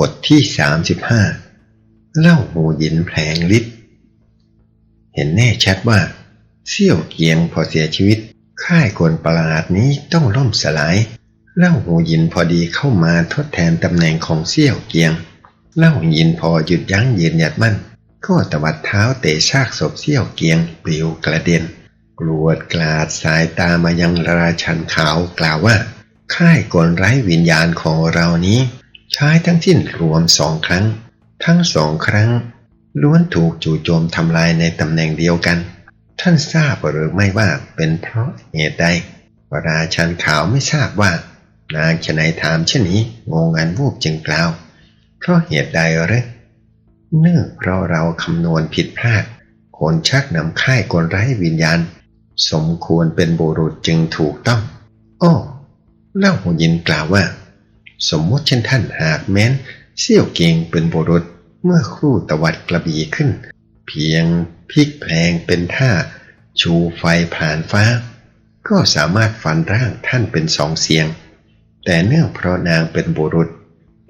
บทที่ 35 เล่าหูหยินแผลงฤทธิ์เห็นแน่ชัดว่าเสี่ยวเกียงพอเสียชีวิต ค่ายกลประหลาดนี้ต้องล่มสลาย เล่าหูหยินพอดีเข้ามาทดแทนตำแหน่งของเสี่ยวเกียง เล่าหูหยินพอหยุดยั้งยืนหยัดมั่น ก็ตวัดเท้าเตะซากศพเสี่ยวเกียงปลิวกระเด็นกรวดกลาดสายตามายังราชันขาวกล่าวว่า ค่ายกลไร้วิญญาณของเรานี้ ใช้ทั้งสิ้นรวมสองครั้ง ทั้งสองครั้ง ล้วนถูกจู่โจมทำลายในตำแหน่งเดียวกัน ท่านทราบหรือไม่ว่าเป็นเพราะเหตุใดราชันขาวไม่ทราบว่า นางชนัยถามเช่นนี้งงงันวูบจึงกล่าว เพราะเหตุใดหรือเนื่องเพราะเราคำนวณผิดพลาดคนชักนำค่ายกลไร้วิญญาณ สมควรเป็นบุรุษจึงถูกต้อง อ้อเล่าหูยินกล่าวว่า สมมติเช่นท่านหากแม้นเสี่ยวเกียงเป็นบุรุษเมื่อครู่ตวัดกระบี่ขึ้น เพียงพลิกแพลงเป็นท่า ชูไฟผ่านฟ้า ก็สามารถฟันร่างท่านเป็นสองเสียง แต่เนื่องเพราะนางเป็นบุรุษ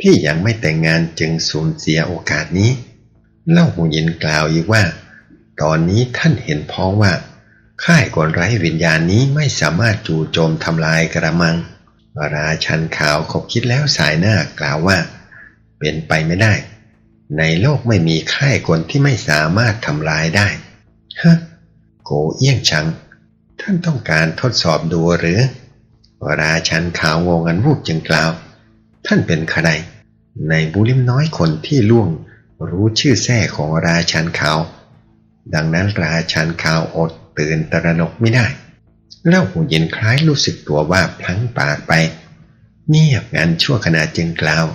ที่ยังไม่แต่งงานจึงสูญเสียโอกาสนี้เล่าหูยินกล่าวอีกว่า ตอนนี้ท่านเห็นพ้องว่า ค่ายกลไร้วิญญาณนี้ไม่สามารถจู่โจมทำลายกระมัง ราชันขาวขบคิดแล้วสายหน้ากล่าวว่า เป็นไปไม่ได้ ในโลกไม่มีค่ายกลที่ไม่สามารถทำลายได้ฮะโกเอี้ยงชัง ท่านต้องการทดสอบดูหรือ ราชันขาวงงันวูบจึงกล่าว ท่านเป็นใคร ในบุริมน้อยคนที่ล่วงรู้ชื่อแท้ของราชันขาว ดังนั้นราชันขาวอดตื่นตระหนกไม่ได้ เล่าหูเย็นคล้ายรู้สึกตัวว่าพลั้งปากไป เงียบงันชั่วขณะจึงกล่าว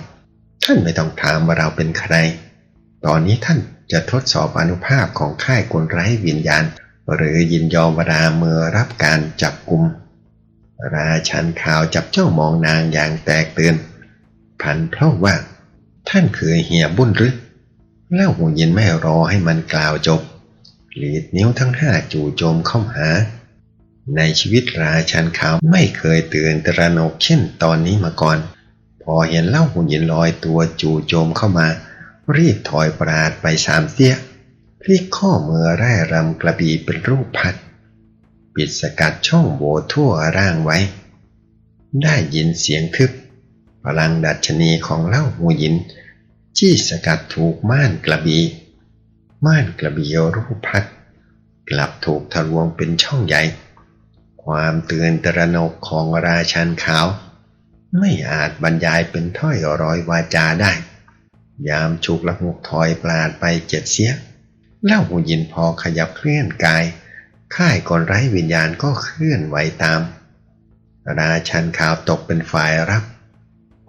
ท่านไม่ต้องถามว่าเราเป็นใคร ตอนนี้ท่านจะทดสอบอนุภาพของค่ายกลไร้วิญญาณ หรือยินยอมวลาเมื่อรับการจับกลุ่มราชันข่าวจับเจ้ามองนางอย่างแตกตื่นพันเพราะว่า ท่านคือเหียบุญหรือเล่าหูยินไม่รอให้มันกล่าวจบหลีดนิ้วทั้งห้าจู่โจมเข้าหา ในชีวิตราชันขาวไม่เคยตื่นตระหนกเช่นตอนนี้มาก่อน พอเห็นเล่าหุ่นยินลอยตัวจู่โจมเข้ามา รีบถอยปราดไปสามเตี้ยพลิกข้อมือแร่รำกระบี่เป็นรูปพัด ปิดสกัดช่องโหว่ทั่วร่างไว้ ได้ยินเสียงทึบพลังดัชนีของเล่าหูยิน จี้สกัดถูกม่านกระบี่ม่านกระบี่รูปพัด กลับถูกทะลวงเป็นช่องใหญ่ ความเตือนตระหนกของราชันขาว ไม่อาจบรรยายเป็นถ้อยร้อยวาจาได้ ยามฉุกละหุกถอยปลาดไปเจ็ดเสียเล่าหูยินพอขยับเคลื่อนกาย ค่ายกลไร้วิญญาณก็เคลื่อนไหวตาม ราชันขาวตกเป็นฝ่ายรับ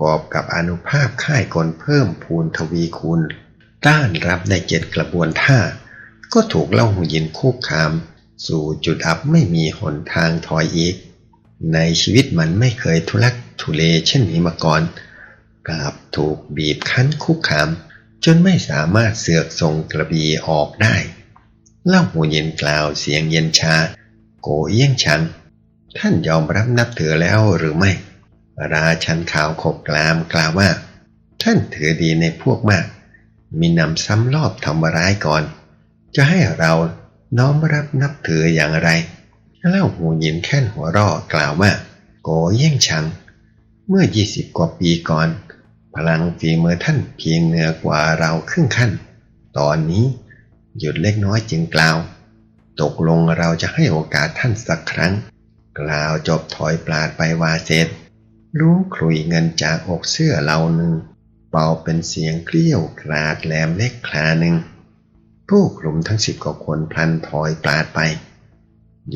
กอบกับอนุภาพค่ายกลเพิ่มพูนทวีคูณต้านรับในเจ็ดกระบวนท่า ก็ถูกเล่าหูยินคุกคาม สู่จุดอับไม่มีหนทางถอยอีก ในชีวิตมันไม่เคยทุลักทุเลเช่นนี้มาก่อนกลับถูกบีบคั้นคุกคาม จนไม่สามารถเสือกส่งกระบีออกได้ เล่าหูเย็นกล่าวเสียงเย็นชา โกเอี้ยงชัง ท่านยอมรับนับถือแล้วหรือไม่ ราชันขาวขบกลามกล่าวว่า ท่านถือดีในพวกมาก มีนำซ้ำรอบทำร้ายก่อน จะให้เรา น้อมรับนับถืออย่างไรเล่าหูยินแค่นหัวเรอกล่าวว่า โกเยี่ยงชัง เมื่อ 20 กว่าปีก่อน พลังฝีมือท่านเพียงเหนือกว่าเราครึ่งขั้น ตอนนี้หยุดเล็กน้อยจึงกล่าว ตกลงเราจะให้โอกาสท่านสักครั้ง กล่าวจบถอยปลาดไปวาเสร็จรู้คลุยเงินจากอกเสื้อเราหนึ่งเป่าเป็นเสียงเกลี้ยวกราดแหลมเล็กคลาหนึ่ง ผู้กลุ่มทั้งสิบกว่าคนพลันถอยปลาดไป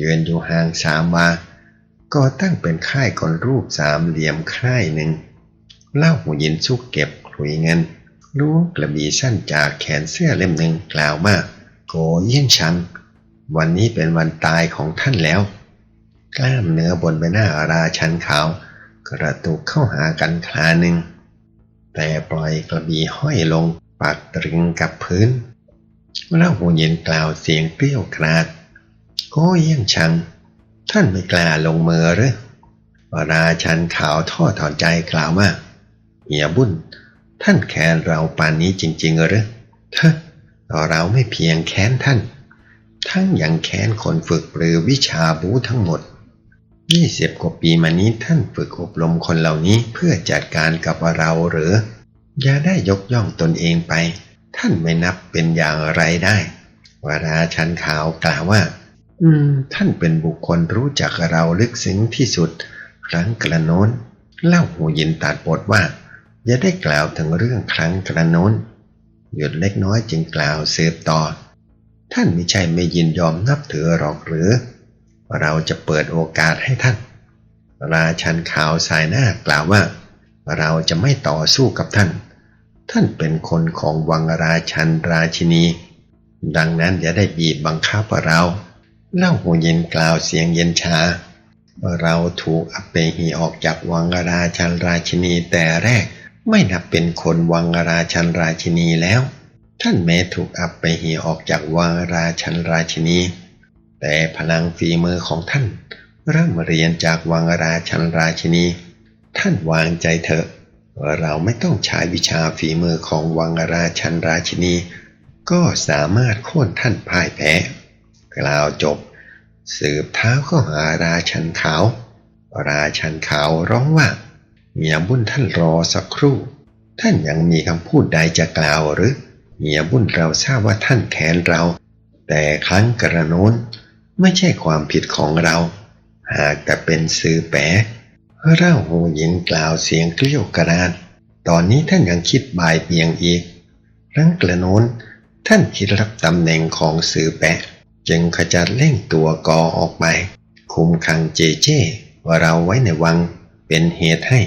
ยืนอยู่ห่างสามวาก็ตั้งเป็นค่ายกลรูปสามเหลี่ยมค่ายหนึ่งเล่าหูยินซุกเก็บคลุยเงินรู้กระบี่สั้นจากแขนเสื้อเล่มหนึ่งกล่าวมาโกเยี่ยนชัง วันนี้เป็นวันตายของท่านแล้ว กล้ามเนื้อบนใบหน้าราชันขาว กระตุกเข้าหากันคลาหนึ่งแต่ปล่อยกระบี่ห้อยลงปากตรึงกับพื้น เล่าหูเย็นกล่าวเสียงเกลี้ยวกราดโกเยี่ยนชัง ท่านไม่กล้าลงมือหรือราชันขาวท่อถอนใจกล่าวว่าเฮียบุญท่านแค้นเราปานนี้จริง ๆหรือเถอเราไม่เพียงแค้นท่าน ทั้งยังแค้นคนฝึกหรือวิชาบูทั้งหมดยี่สิบกว่าปีมานี้ท่านฝึกอบรมคนเหล่านี้เพื่อจัดการกับเราหรือ อย่าได้ยกย่องตนเองไป ท่านไม่นับเป็นอย่างไรได้วราชันขาวกล่าวว่า อืม ท่านเป็นบุคคลรู้จักเราลึกซึ้งที่สุด ครั้งกระโน้น เล่าหูยินตัดบทว่า อย่าได้กล่าวถึงเรื่องครั้งกระโน้น หยุดเล็กน้อยจึงกล่าวสืบต่อ ท่านไม่ใช่ไม่ยินยอมนับถือหรอกหรือ เราจะเปิดโอกาสให้ท่าน ราชันขาวสายหน้ากล่าวว่า เราจะไม่ต่อสู้กับท่าน ท่านเป็นคนของวังราชันราชินี ดังนั้นอย่าได้บีบบังคับเราเล่าหูเย็นกล่าวเสียงเย็นชา เราถูกอเปหีออกจากวังราชันราชินีแต่แรกไม่นับเป็นคนวังราชันราชินีแล้ว ท่านแม้ถูกอับไปหีออกจากวังราชันราชินี แต่พลังฝีมือของท่าน เริ่มเรียนจากวังราชันราชินี ท่านวางใจเถอะ เราไม่ต้องใช้วิชาฝีมือของวังราชันราชินี ก็สามารถโค่นท่านพ่ายแพ้กล่าวจบ สืบเท้าเข้าหาราชันขาว ราชันขาวร้องว่าเมียบุญท่านรอสักครู่ ท่านยังมีคำพูดใดจะกล่าวหรือเมียบุญเราทราบว่าท่านแค้นเรา แต่ครั้งกระโน้นไม่ใช่ความผิดของเรา หากแต่เป็นสื่อแปะ เร่าหูหญิงกล่าวเสียงเกลี้ยวกระดานตอนนี้ท่านยังคิดบายเบียงอีกครั้งกระโน้นท่านคิดรับตำแหน่งของสื่อแปะ จึงขจัดเร่งตัวกอออกไป คุมขังเจเจว่าเราไว้ในวังเป็นเหตุให้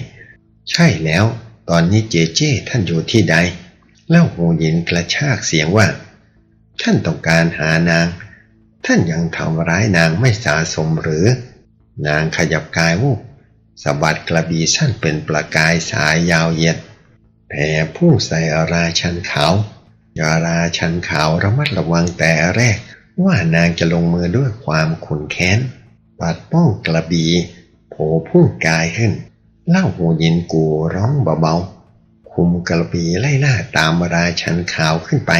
ใช่แล้ว ตอนนี้เจเจท่านอยู่ที่ใด เล่าหูหยินกระชากเสียงว่า ท่านต้องการหานาง ท่านยังทำร้ายนางไม่สาสมหรือ นางขยับกายวูบ สะบัดกระบี่สั้นเป็นประกายสายยาวเหยียดแผ่พุ่งใส่อราชันขาวยาราชันขาวระมัดระวังแต่แรก ว่านางจะลงมือด้วยความขุนแค้น ปัดป้องกระบี่โผพุ่งกายขึ้น เล่าหูยินกูร้องเบาๆ คุมกระบี่ไล่ล่าตามราชันขาวขึ้นไป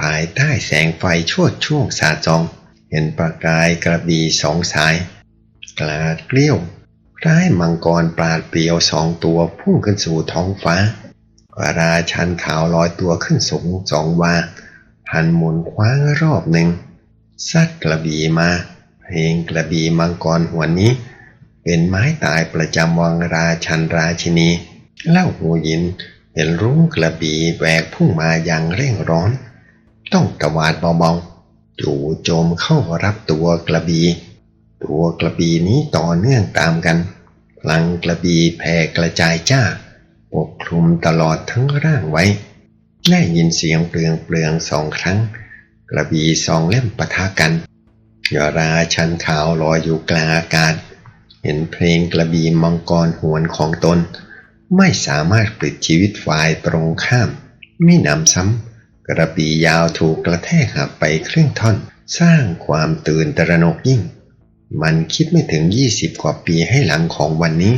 ภายใต้แสงไฟชวดช่วงสาจอง เห็นประกายกระบี่สองสาย กลาดเกลี้ยว ร้ายมังกรปราดเปรียวสองตัวพุ่งขึ้นสู่ท้องฟ้า ราชันขาวลอยตัวขึ้นสูงสองวา หันหมุนคว้างรอบหนึ่งซัดกระบี่มา เพลงกระบี่มังกรหัวนี้ เป็นไม้ตายประจำวังราชันราชินี เล่าหูยินเห็นรุ้งกระบี่แบกพุ่งมาอย่างเร่งร้อน ต้องตวาดเบาๆจู่โจมเข้ารับตัวกระบี่ ตัวกระบี่นี้ต่อเนื่องตามกัน พลังกระบี่แผ่กระจายจ้า ปกคลุมตลอดทั้งร่างไว้ได้ยินเสียงเปลืองเปลืองสองครั้ง กระบี่สองเล่มปะทะกันยอราชันขาวลอยอยู่กลางอากาศ เห็นเพลงกระบี่มังกรหวนของตน ไม่สามารถปลิดชีวิตฝ่ายตรงข้ามมิหนำซ้ำ กระบี่ยาวถูกกระแทกหักไปครึ่งท่อน สร้างความตื่นตระหนกยิ่ง มันคิดไม่ถึง 20 กว่าปีให้หลังของวันนี้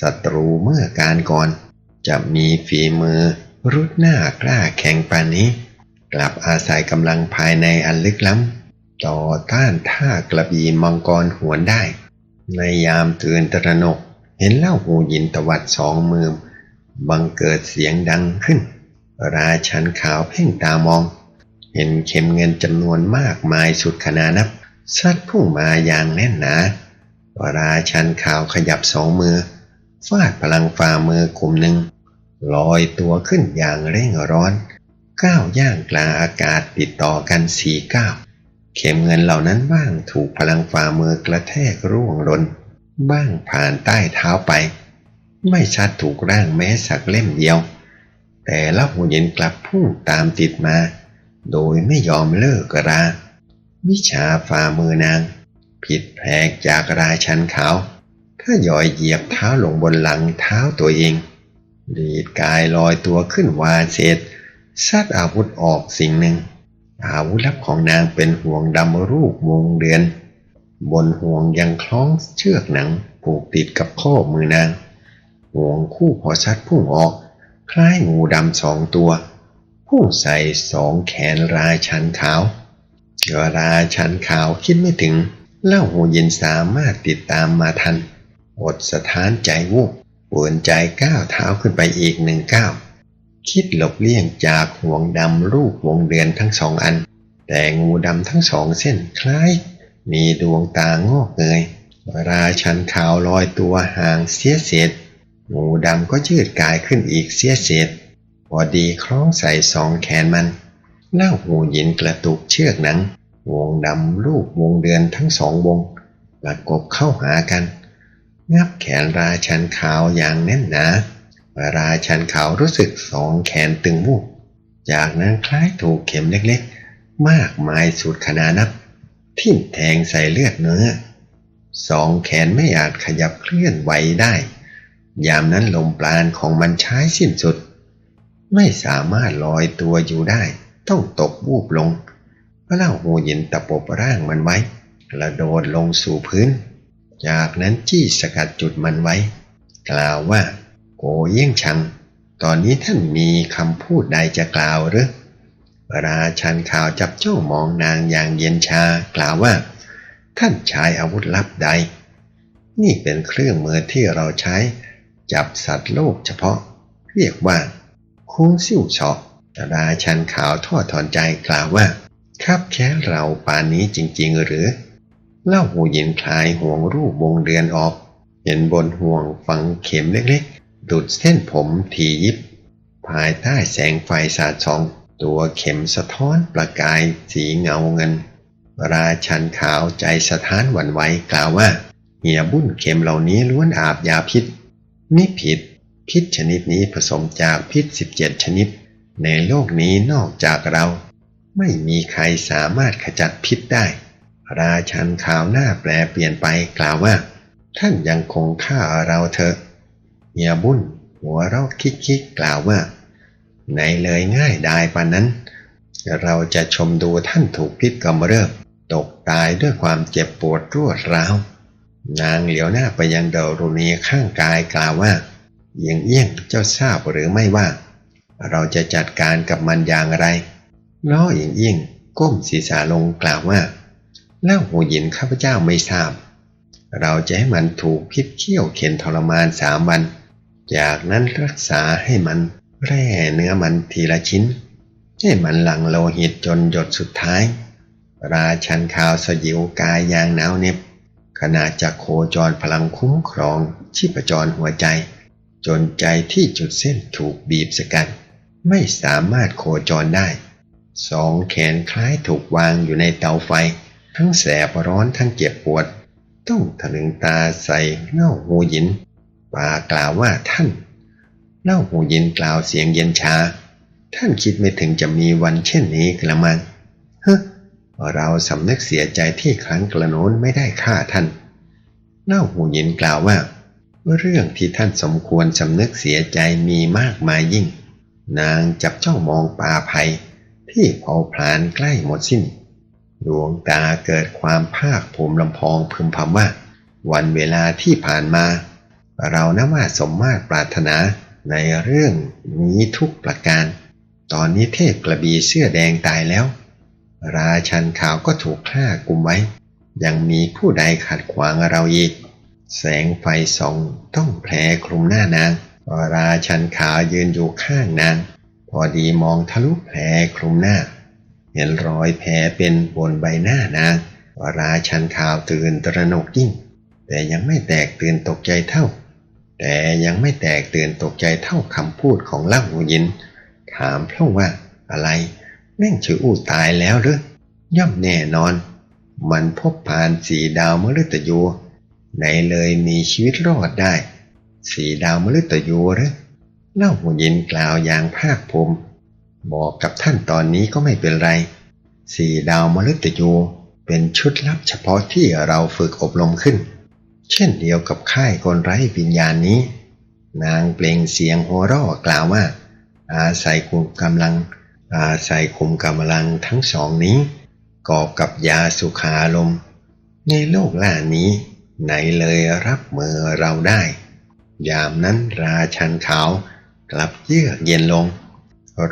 ศัตรูเมื่อการก่อน จะมีฝีมือรุดหน้ากล้าแข็งปานนี้ กลับอาศัยกำลังภายในอันลึกล้ำ ต่อต้านท่ากระบี่มังกรหวนได้ ในยามตื่นตระหนก เห็นเล่าหูยินตวัดสองมือบังเกิดเสียงดังขึ้น ราชันขาวเพ่งตามอง เห็นเข็มเงินจำนวนมากมายสุดขนานับ ซัดพุ่งมาอย่างแน่นหนาราชันขาวขยับสองมือ ฟาดพลังฝ่ามือกลุ่มหนึ่งลอยตัวขึ้นอย่างเร่งร้อน ก้าวย่างกลางอากาศติดต่อกันสี่ก้าวเข็มเงินเหล่านั้นบ้างถูกพลังฝ่ามือกระแทกร่วงหล่นบ้างผ่านใต้เท้าไป ไม่ชัดถูกร่างแม้สักเล่มเดียว แต่ละหูเย็นกลับพุ่งตามติดมา โดยไม่ยอมเลิกรา วิชาฝ่ามือนาง ผิดแผกจากราชันขาวถ้าย่อยเหยียบเท้าลงบนหลังเท้าตัวเองดีดกายลอยตัวขึ้นวาเศษซัดอาวุธออกสิ่งหนึ่ง อาวุธลับของนางเป็นห่วงดำรูปวงเดือน บนห่วงยังคล้องเชือกหนังผูกติดกับข้อมือนาง ห่วงคู่พอซัดพุ่งออก คล้ายงูดำสองตัว พุ่งใส่สองแขนราชันขาว ราชันขาวคิดไม่ถึงเล่าหูเย็นสามารถติดตามมาทัน อดสถานใจวูบปวนใจก้าวเท้าขึ้นไปอีกหนึ่งก้าว คิดหลบเลี่ยงจากห่วงดำรูปวงเดือนทั้งสองอัน แต่งูดำทั้งสองเส้นคล้าย มีดวงตางอกเงยราชันขาวลอยตัวห่างเสียเศษงูดำก็ยืดกายขึ้นอีกเสียเศษพอดีคล้องใส่สองแขนมันเล่าหูหยินกระตุกเชือกหนัง วงดำรูปวงเดือนทั้งสองวงประกบเข้าหากัน งับแขนราชันขาวอย่างแน่นหนาราชันขาวรู้สึกสองแขนตึงวูบจากนั้นคล้ายถูกเข็มเล็กๆ มากมายสุดขนานับ ทิ่มแทงใส่เลือดเนื้อสองแขนไม่อาจขยับเคลื่อนไหวได้ ยามนั้นลมปราณของมันใช้สิ้นสุด ไม่สามารถลอยตัวอยู่ได้ ต้องตกวูบลง พระเล่าหูยินตะปบร่างมันไว้กระโดดลงสู่พื้น จากนั้นจี้สกัดจุดมันไว้ กล่าวว่า โกเยี่ยงชัง ตอนนี้ท่านมีคำพูดใดจะกล่าวหรือราชันข่าวจับเจ้ามองนางอย่างเย็นชากล่าวว่า ท่านใช้อาวุธลับใด นี่เป็นเครื่องมือที่เราใช้ จับสัตว์โลกเฉพาะ เรียกว่า คุ้งซิ่วเฉาะราชันขาวทอดถอนใจกล่าวว่า ครับแค้เราป่านนี้จริง ๆ หรือ เล่าหูยินคลายห่วงรูปวงเดือนออก เห็นบนห่วงฝังเข็มเล็กๆดุดเส้นผมทียิบ ภายใต้แสงไฟสาดส่อง ตัวเข็มสะท้อนประกายสีเงาเงิน ราชันขาวใจสะท้านหวั่นไหวกล่าวว่าเหียบุ้นเข็มเหล่านี้ล้วนอาบยาพิษมิผิด พิษชนิดนี้ผสมจากพิษ 17 ชนิด ในโลกนี้นอกจากเรา ไม่มีใครสามารถขจัดพิษได้ ราชันข่าวหน้าแปลเปลี่ยนไปกล่าวว่า ท่านยังคงฆ่าเราเถอะเฮียบุ้นหัวเราะคิกๆกล่าวว่า ในเลยง่ายดายปานนั้น เราจะชมดูท่านถูกพิษกำเริบตกตายด้วยความเจ็บปวดรวดร้าว นางเหลียวหน้าไปยังเดรุณีข้างกายกล่าวว่าเยี่ยงเยี่ยงเจ้าทราบหรือไม่ว่า เราจะจัดการกับมันอย่างไร ล้อเอียงเยี่งก้มศีรษะลงกล่าวว่าเล่าหูหยินข้าพเจ้าไม่ทราบ เราจะให้มันถูกพิษเคี่ยวเข็นทรมานสามวัน จากนั้นรักษาให้มันแร่เนื้อมันทีละชิ้น ให้มันหลั่งโลหิตจนหยดสุดท้าย ราชันข่าวสยิวกายยางหนาวเน็บขณะจะโคจรพลังคุ้มครองชีพจรหัวใจ จนใจที่จุดเส้นถูกบีบสกัดไม่สามารถโคจรได้ สองแขนคล้ายถูกวางอยู่ในเตาไฟ ทั้งแสบร้อนทั้งเจ็บปวด ต้องถลึงตาใส่เล่าหูหยินปากล่าวว่าท่านเล่าหูยินกล่าวเสียงเย็นชา ท่านคิดไม่ถึงจะมีวันเช่นนี้กระมังเฮ้เราสำนึกเสียใจที่ครั้งกระโน้นไม่ได้ฆ่าท่านเล่าหูยินกล่าวว่า เรื่องที่ท่านสมควรสำนึกเสียใจมีมากมายยิ่ง นางจับเจ้ามองป่าภัย ที่เผาผลาญใกล้หมดสิ้น ดวงตาเกิดความภาคภูมิลำพองพึมพำว่า วันเวลาที่ผ่านมา เรานะว่าสมมาตรปรารถนาในเรื่องนี้ทุกประการ ตอนนี้เทพกระบีเสื้อแดงตายแล้ว ราชันขาวก็ถูกฆ่ากุมไว้ ยังมีผู้ใดขัดขวางเราอีก แสงไฟส่องต้องแผลคลุมหน้านาง ราชันขาวยืนอยู่ข้างนาง พอดีมองทะลุแผลคลุมหน้า เห็นรอยแผลเป็นบนใบหน้านางราชันข่าวตื่นตระหนกยิ่ง แต่ยังไม่แตกตื่นตกใจเท่า แต่ยังไม่แตกตื่นตกใจเท่าคำพูดของเล่าหูยิน ถามพร่องว่าอะไรแม่งชื่ออู้ตายแล้วหรือย่อมแน่นอน มันพบผ่านสีดาวมฤตยูไหนเลยมีชีวิตรอดได้ สีดาวมฤตยูหรือ เล่าหูยินกล่าวอย่างภาคภูมิบอกกับท่านตอนนี้ก็ไม่เป็นไร สี่ดาวมฤตยูเป็นชุดลับเฉพาะที่เราฝึกอบรมขึ้น เช่นเดียวกับค่ายคนไร้วิญญาณนี้ นางเปล่งเสียงหัวเราะกล่าวว่า อาศัยคุมกำลัง อาศัยคุมกำลังทั้งสองนี้ กอบกับยาสุขาลมณ์ในโลกล่านี้ ไหนเลยรับมือเราได้ ยามนั้นราชันขาว กลับเยือกเย็นลง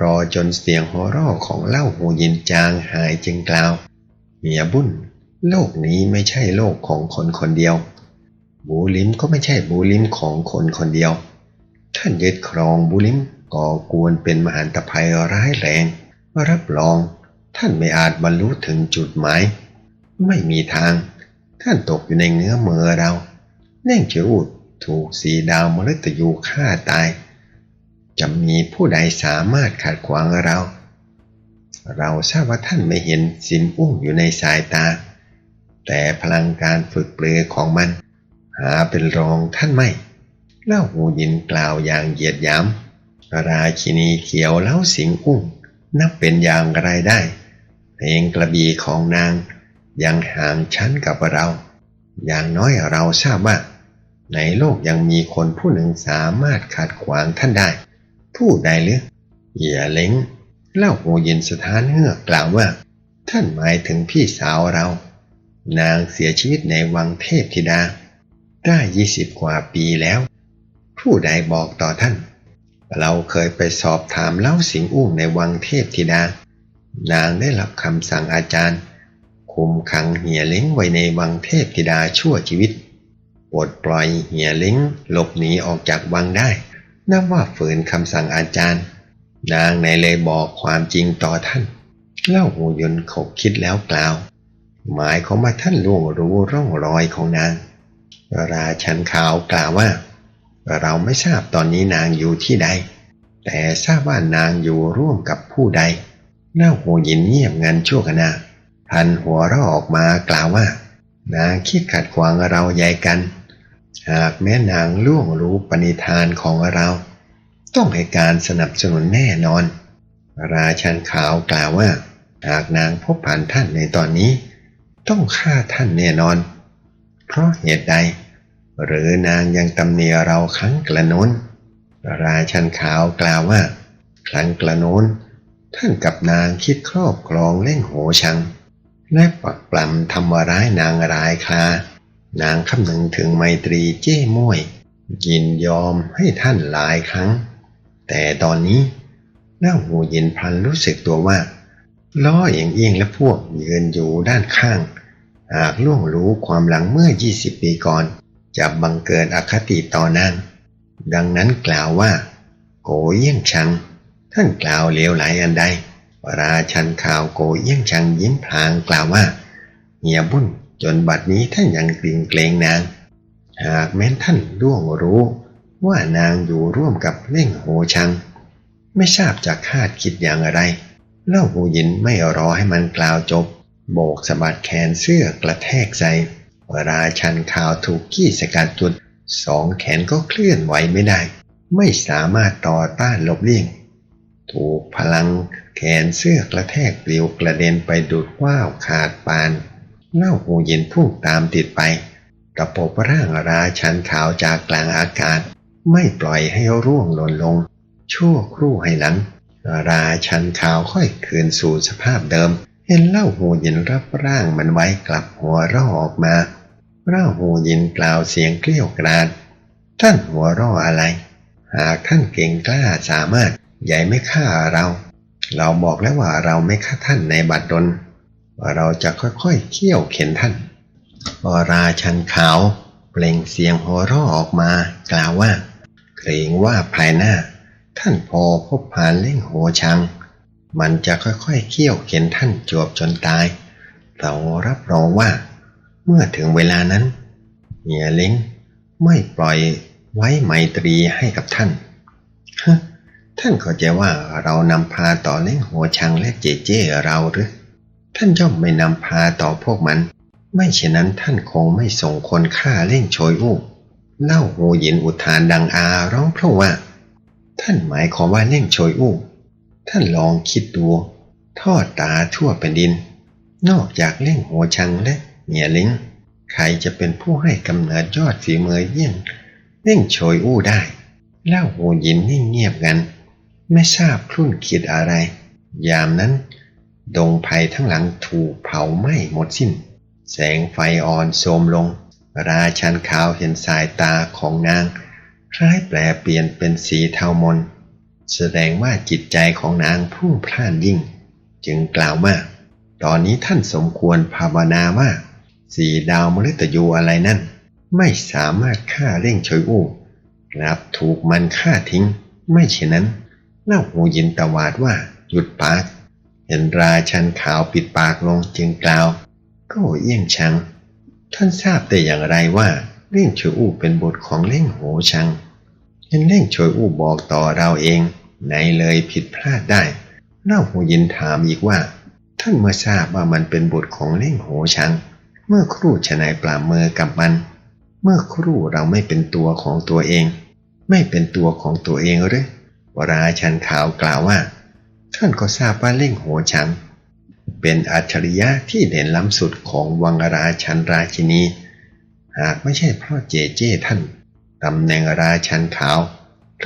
รอจนเสียงหัวเราะของเล่าหูยินจางหายจึงกล่าว เมียบุญโลกนี้ไม่ใช่โลกของคนคนเดียว บูลิมก็ไม่ใช่บูลิมของคนคนเดียว ท่านยึดครองบูลิมก่อกวนเป็นมหันตภัยร้ายแรง รับรอง ท่านไม่อาจบรรลุถึงจุดหมาย ไม่มีทาง ท่านตกอยู่ในเงื้อมือเราเน่งเจอูดถูกสีดาวมฤตยูฆ่าตาย จะมีผู้ใดสามารถขัดขวางเรา เราทราบว่าท่านไม่เห็นสินอุ้งอยู่ในสายตา แต่พลังการฝึกเปลือของมัน หาเป็นรองท่านไม่เล่าหูยินกล่าวอย่างเหยียดหยามราชินีเขียวเล้าสิงอุ้งนับเป็นอย่างไรได้ เพลงกระบี่ของนางยังห่างชั้นกับเรา อย่างน้อยเราทราบว่าในโลกยังมีคนผู้หนึ่งสามารถขัดขวางท่านได้ ผู้ใดหรือเหี่ยเล้งเล่าหูยินสถานเงือกกล่าวว่า ท่านหมายถึงพี่สาวเรา นางเสียชีวิตในวังเทพธิดา ได้ยี่สิบกว่าปีแล้ว ผู้ใดบอกต่อท่าน เราเคยไปสอบถามเล่าสิงอุ้งในวังเทพธิดา นางได้รับคำสั่งอาจารย์คุมขังเหียเล้งไว้ในวังเทพธิดาชั่วชีวิตปลดปล่อยเหียเล้งหลบหนีออกจากวังได้ นับว่าฝืนคำสั่งอาจารย์ นางในเลยบอกความจริงต่อท่าน เล่าหูยนขบคิดแล้วกล่าว หมายของว่าท่านล่วงรู้ร่องรอยของนาง ราชันขาวกล่าวว่า เราไม่ทราบตอนนี้นางอยู่ที่ใด แต่ทราบว่านางอยู่ร่วมกับผู้ใดเล่าหูยินเงียบงันชั่วขณะพันหัวเราออกมากล่าวว่า นางคิดขัดขวางเราใหญ่กัน หากแม้นางล่วงรู้ปณิธานของเรา ต้องให้การสนับสนุนแน่นอน ราชันขาวกล่าวว่า หากนางพบผ่านท่านในตอนนี้ ต้องฆ่าท่านแน่นอน เพราะเหตุใด หรือนางยังตำเนียเราครั้งกระโน้นราชันขาวกล่าวว่า ครั้งกระโน้นท่านกับนางคิดครอบครองเล่งโหชังและปักปลำทำร้ายนางรายคลา นางคำนึงถึงไมตรีเจ้ม่วย ยินยอมให้ท่านหลายครั้ง แต่ตอนนี้เล่าหูยินพันรู้สึกตัวว่า ล้ออย่างเอียงและพวกยืนอยู่ด้านข้าง หากล่วงรู้ความหลังเมื่อ 20 ปีก่อน จะบังเกิดอคติต่อนางดังนั้นกล่าวว่า โกเยี่ยงชัง ท่านกล่าวเลวไหลอันใดราชันข่าวโกเยี่ยงชังยิ้มพลางกล่าวว่าเฮียบุญ จนบัดนี้ท่านยังเกรงเกรงนาง หากแม้นท่านล่วงรู้ ว่านางอยู่ร่วมกับเล่งโหชัง ไม่ทราบจะคาดคิดอย่างไร เล่าหูยินไม่รอให้มันกล่าวจบ โบกสะบัดแขนเสื้อกระแทกใส่ราชันข่าวถูกกี้สกัดจุดสองแขนก็เคลื่อนไหวไม่ได้ ไม่สามารถต่อต้านหลบเลี่ยง ถูกพลังแขนเสื้อกระแทกปลิวกระเด็นไปดูดว่าวขาดปาน เล่าหูยินพุ่งตามติดไปกระปบร่างราชันขาวจากกลางอากาศ ไม่ปล่อยให้ร่วงหล่นลง ชั่วครู่ให้หลัง ราชันขาวค่อยคืนสู่สภาพเดิม เห็นเล่าหูยินรับร่างมันไว้กลับหัวราะออกมาเล่าหูยินกล่าวเสียงเกลี้ยวกราด ท่านหัวราะอะไร หากท่านเก่งกล้าสามารถใหญ่ไม่ฆ่าเรา เราบอกแล้วว่าเราไม่ฆ่าท่านในบัดดล ว่าเราจะค่อยๆเคี่ยวเข็นท่านพอราชันขาวเปล่งเสียงหัวเราะออกมากล่าวว่า เกรงว่าภายหน้า ท่านพอพบผ่านเล่งโหชัง มันจะค่อยๆเคี่ยวเข็นท่านจวบจนตาย เรารับรองว่า เมื่อถึงเวลานั้นเฮียเล้งไม่ปล่อยไว้ไมตรีให้กับท่านฮะท่านเข้าใจว่าเรานำพาต่อเล่งโหชังและเจเจเราหรือ ท่านย่อมไม่นำพาต่อพวกมัน ไม่เช่นนั้นท่านคงไม่ส่งคนฆ่าเล่งโชยอู้เล่าโหยินอุทานดังอาร้องเพราะว่า ท่านหมายความว่าเล่งโชยอู้ท่านลองคิดดูทอดตาทั่วแผ่นดิน นอกจากเล่งหัวชังและเหนียลิงใครจะเป็นผู้ให้กำเนิดยอดฝีมือเยี่ยงเล่งโชยอู้ได้เล่าหูยินนิ่งเงียบกัน ไม่ทราบครุ่นคิดอะไร ยามนั้น ดงไผ่ทั้งหลังถูกเผาไหม้หมดสิ้น แสงไฟอ่อนโทรมลง ราชันขาวเห็นสายตาของนางคล้ายแปลเปลี่ยนเป็นสีเทามน แสดงว่าจิตใจของนางพุ่งพล่านยิ่ง จึงกล่าวว่าตอนนี้ท่านสมควรภาวนาว่า สีดาวมฤตยูอะไรนั่น ไม่สามารถฆ่าเร่งเฉยอู้กลับถูกมันฆ่าทิ้ง ไม่เช่นนั้นเล่าหูยินตวาดว่าหยุดปาก เห็นราชันขาวปิดปากลงจึงกล่าวก็เอี้ยงชัง ท่านทราบแต่อย่างไรว่าเล่งเฉยอู้เป็นบทของเล่งโหชังเห็นเล่งเฉยอู้บอกต่อเราเองไหนเลยผิดพลาดได้เล่าหูยินถามอีกว่า ท่านเมื่อทราบว่ามันเป็นบทของเล่งโหชัง เมื่อครู่ชนายปราบมือกับมัน เมื่อครู่เราไม่เป็นตัวของตัวเอง ไม่เป็นตัวของตัวเองหรือวราชันขาวกล่าวว่า ท่านก็ทราบว่าเล่งโหชัง เป็นอัจฉริยะที่เด่นล้ำสุดของวังราชันราชินี หากไม่ใช่เพราะเจเจท่านตำแหน่งราชันขาว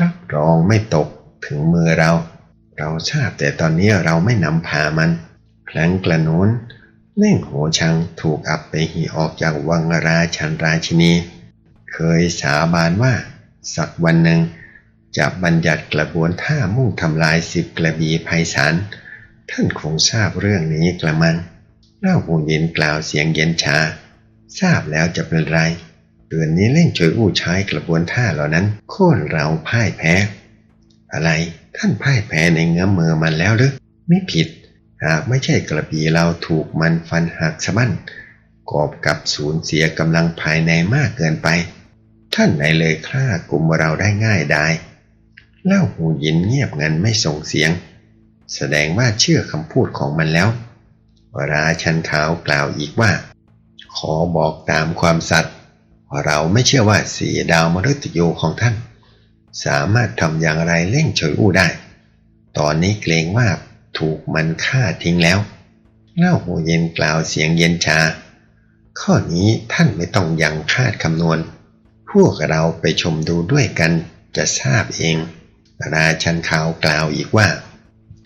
รับรองไม่ตกถึงมือเรา เราทราบแต่ตอนนี้เราไม่นำพามัน ครั้งกระโน้นเล่งโหชังถูกอับไปหีออกจากวังราชันราชินี เคยสาบานว่าสักวันหนึ่ง จะบัญญัติกระบวนท่ามุ่งทำลายสิบกระบีภัยสารท่านคงทราบเรื่องนี้กระมังเล่าหูยินกล่าวเสียงเย็นชา ทราบแล้วจะเป็นไรเดือนนี้เล่งช่วยอู้ใช้กระบวนท่าเหล่านั้น โค่นเราพ่ายแพ้ อะไรท่านพ่ายแพ้ในเงื้อมือมันแล้วหรือไม่ผิดหากไม่ใช่กระบี่เราถูกมันฟันหักสะบั้นกอบกับสูญเสียกำลังภายในมากเกินไป ท่านไหนเลยฆ่ากลุ่มเราได้ง่ายได้ เล่าหูยินเงียบงันไม่ส่งเสียง แสดงว่าเชื่อคำพูดของมันแล้ว ราชันขาวกล่าวอีกว่า ขอบอกตามความสัตย์เราไม่เชื่อว่าสีดาวมฤตยูของท่าน สามารถทำอย่างไรเล่งเฉยอู้ได้ ตอนนี้เกรงว่าถูกมันฆ่าทิ้งแล้วเล่าหูเย็นกล่าวเสียงเย็นชา ข้อนี้ท่านไม่ต้องยังคาดคำนวณ พวกเราไปชมดูด้วยกันจะทราบเอง ราชันขาวกล่าวอีกว่า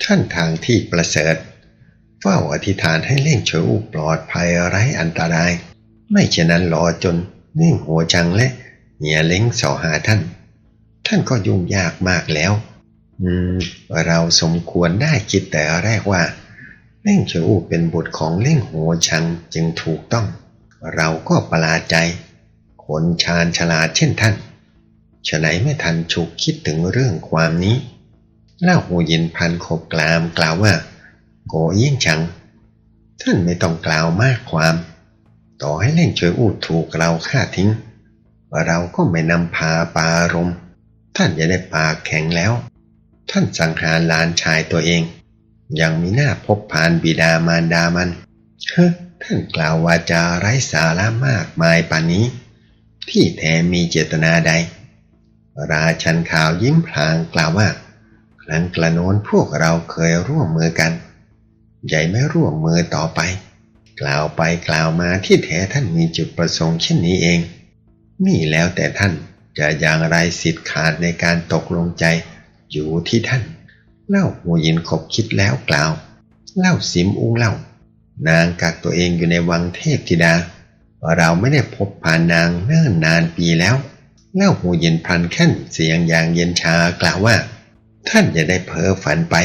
ท่านทางที่ประเสริฐเฝ้าอธิษฐานให้เล่งเฉยอู้ปลอดภัยไร้อันตราย ไม่เช่นนั้นรอจนเล่งหัวจังและเหียเล้งสอหาท่าน ท่านก็ยุ่งยากมากแล้ว อืม เราสมควรได้คิดแต่แรกว่า เล่งเฉยอู้เป็นบุตรของเล่งหัวชังจึงถูกต้อง เราก็ประหลาดใจ คนชาญฉลาดเช่นท่าน ฉะไหนไม่ทันฉุกคิดถึงเรื่องความนี้เล่าหูยินพันขบกลามกล่าวว่า โกยิ่งชัง ท่านไม่ต้องกล่าวมากความ ต่อให้เล่งช่วยอูดถูกเราฆ่าทิ้ง เราก็ไม่นำพาปารม ท่านจะได้ปากแข็งแล้ว ท่านสังหารหลานชายตัวเอง ยังมีหน้าพบผ่านบิดามารดามันเฮ้ท่านกล่าววาจาไร้สาระมากมายป่านนี้ ที่แท้มีเจตนาใด ราชันข่าวยิ้มพลางกล่าวว่า ครั้งกระโน้นพวกเราเคยร่วมมือกัน ใหญ่ไม่ร่วมมือต่อไป กล่าวไปกล่าวมาที่แท้ท่านมีจุดประสงค์เช่นนี้เอง นี่แล้วแต่ท่านจะอย่างไรสิทธิ์ขาดในการตกลงใจ อยู่ที่ท่าน เล่าหัวยินขบคิดแล้วกล่าว เล่าสิมอุ้งเล่า นางกักตัวเองอยู่ในวังเทพธิดา เราไม่ได้พบผ่านนางเนิ่นนานปีแล้ว เล่าหูเย็นพลันแค่นเสียงอย่างเย็นชากล่าวว่า ท่านอย่าได้เพ้อฝันไป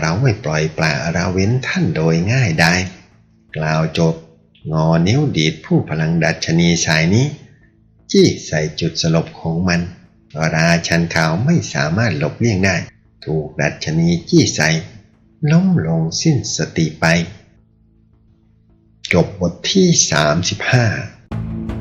เราไม่ปล่อยปละเราเว้นท่านโดยง่ายได้ กล่าวจบ งอนิ้วดีดผู้พลังดัชนีสายนี้ จี้ใส่จุดสลบของมัน ราชันขาวไม่สามารถหลบเลี่ยงได้ ถูกดัชนีจี้ใส่ล้มลงสิ้นสติไป จบบทที่ 35